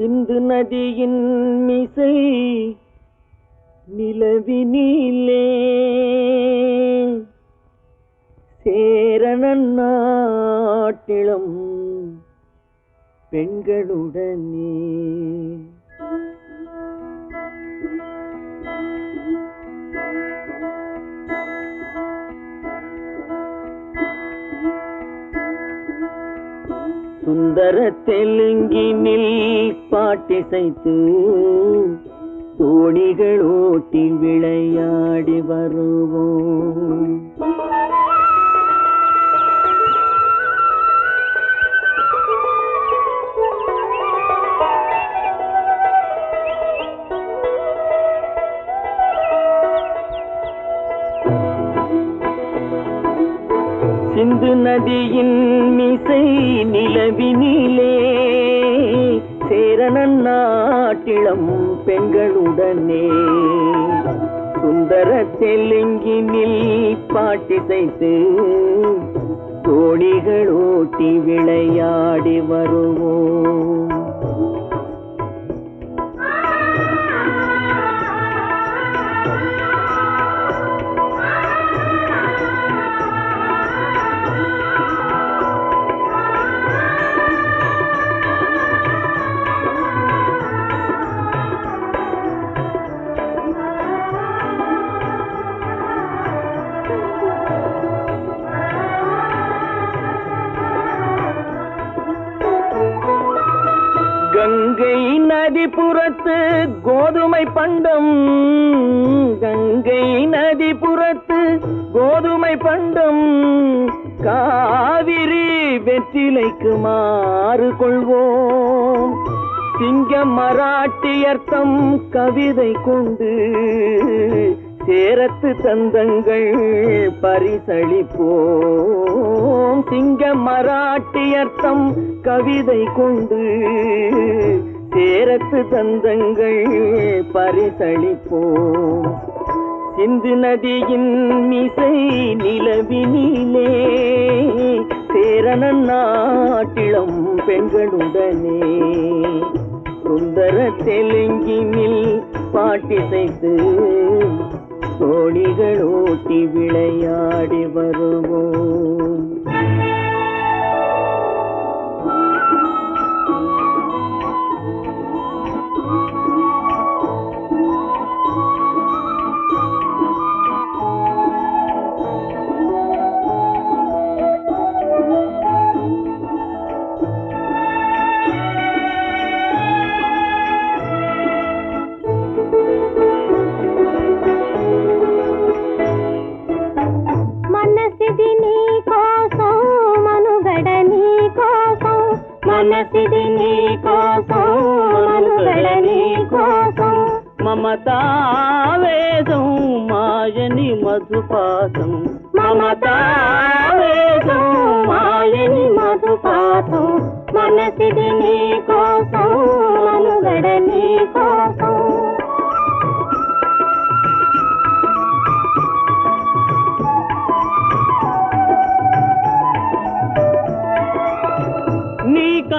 சிந்து நதியின் மிசை நிலவினிலே சேரணன் நாட்டிலும் பெண்களுடனே. சுந்தர தெலுங்கினில் பாட்டிசைத்து தோணிகள் ஓட்டி விளையாடி வரும். நதியின் மிசை நிலவினிலே சேரணன் நாட்டிளம் பெண்களுடனே. சுந்தர தெலுங்கினில் பாட்டிசைத்து தோழிகள் ஓட்டி விளையாடி வருவோம். கோதுமை பண்டம். கங்கை நதிபுறத்து கோதுமை பண்டம். காவிரி வெற்றிலைக்கு மாறு கொள்வோம். சிங்க மராட்டியர்த்தம் கவிதை கொண்டு சேரத்து தந்தங்கள் பரிசளிப்போம். சிங்க மராட்டியர்த்தம் கவிதை கொண்டு சேரத்து தந்தங்கள் பரிசளிப்போம். சிந்து நதியின் மிசை நிலவினிலே சேரணன் நாட்டிளம் பெண்களுடனே. சுந்தர தெலுங்கினில் பாட்டிசைத்து தோணிகள் నీ కోసం మనుగడ నీ కోసం మమతావేదం మాయని మధుపాసం మమతావేదం మాయని మధుపాతం. మనసిది నీ కోసం మనుగడ నీ కోసం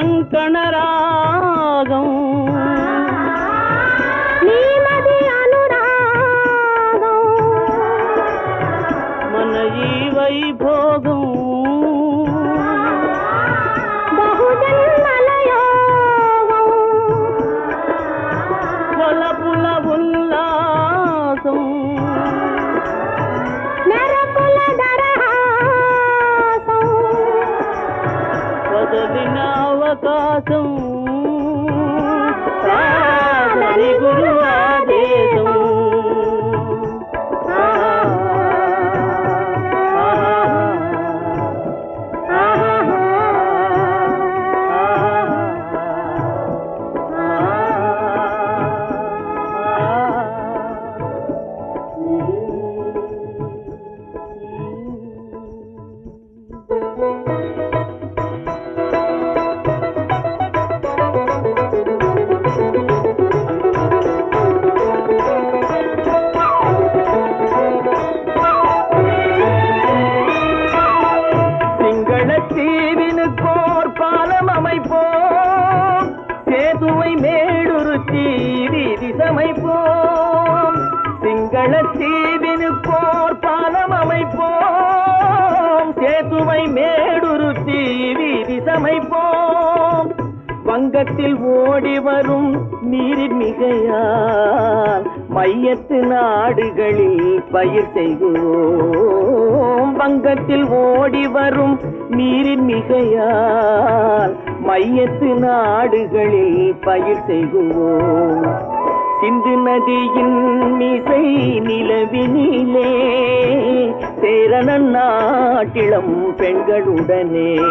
కంకణ రాగం. మన ఈ వైభోగం. బహుజన్మలయోగం పుల ఉన్న ఆకాశం. సాధని గురు ఆదేశం thank you தீவினுக்கோர் பாலம் அமைப்போம். சேதுவை மேடுரு தீவி சமைப்போம் வங்கத்தில் ஓடி வரும் நீரின் மிகையால் மையத்து நாடுகளில் பயிர் செய்கிறோம் வங்கத்தில் ஓடி வரும் நீரின் மிகையால் மையத்து நாடுகளில் பயிர் செய்கிறோம் சிந்து நதியின் மிசை நிலவினிலே சேரணன் நாட்டிளம் பெண்களுடனே.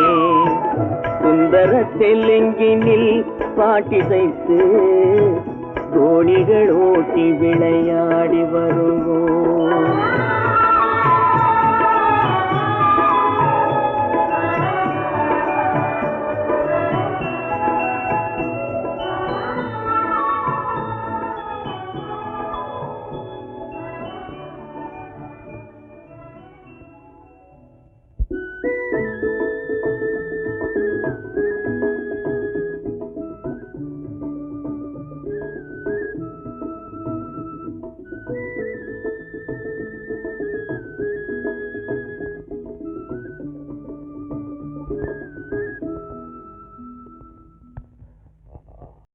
சுந்தர தெலுங்கினில் பாட்டிசைத்து தோணிகள் ஓட்டி விளையாடி வருவோம்.